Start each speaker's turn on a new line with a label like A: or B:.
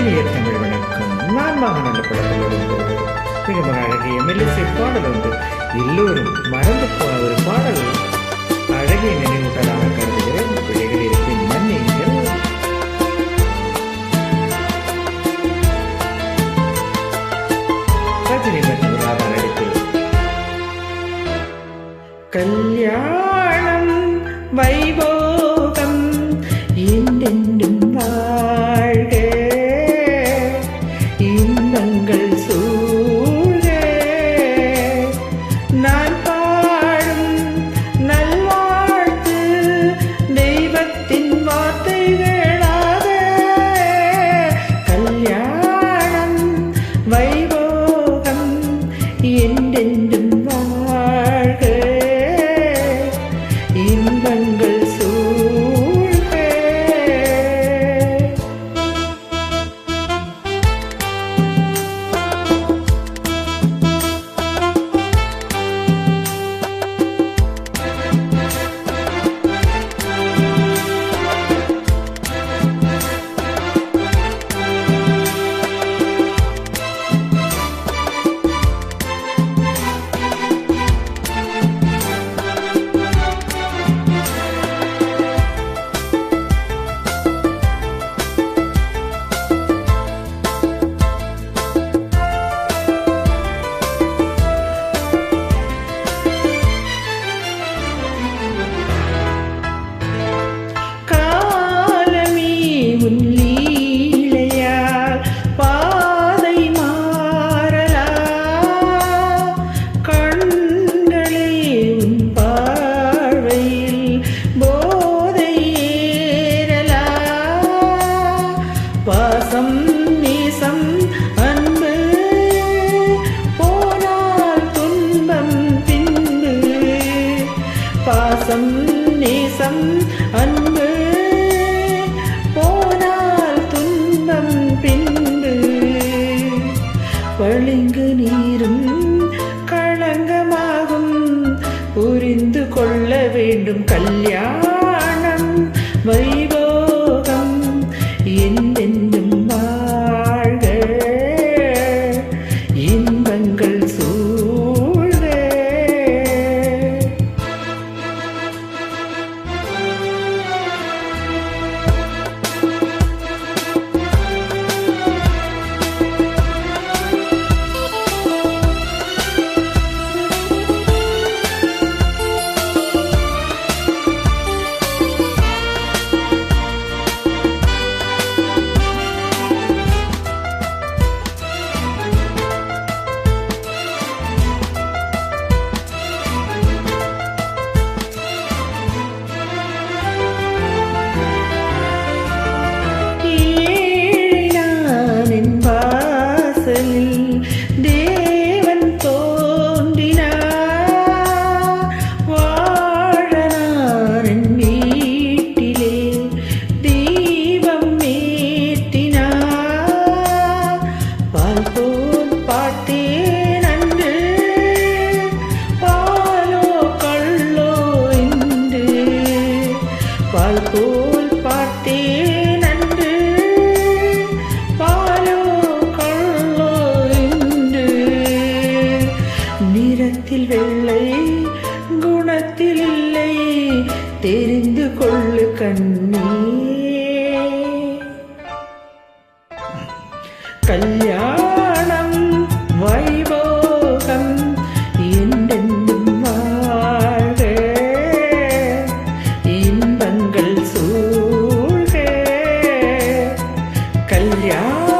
A: இனிய தமிழ் வணக்கம் நான் மகன் படத்தில் மிக மிக அழகிய மெல்லிசை பாடல் உண்டு எல்லோரும் மறந்து போன ஒரு பாடல் அழகிய நினைவூட்டலாக கருதுகிறேன் பிள்ளைகள் இருப்பின் மன்னிங்கள் ரஜினி மற்றும் ராதா நடிப்பில் கல்யாணம் வைபோகம் என்றென்றும் பாசம் நேசம் அன்பு. போனால் துன்பம் பின்பு. பாசம் நேசம் அன்பு. போனால் துன்பம் பின்பு. பளிங்கு நீரும் களங்கமாகும். புரிந்து கொள்ள வேண்டும் கல்யாணம். வைபோகம் இல்லை. தெரிந்து கொள்ளு கண்ணே கல்யாணம் வைபோகம் என்றென்றும் வாழ்க. இன்பங்கள் சூழ்க. கல்யாணம்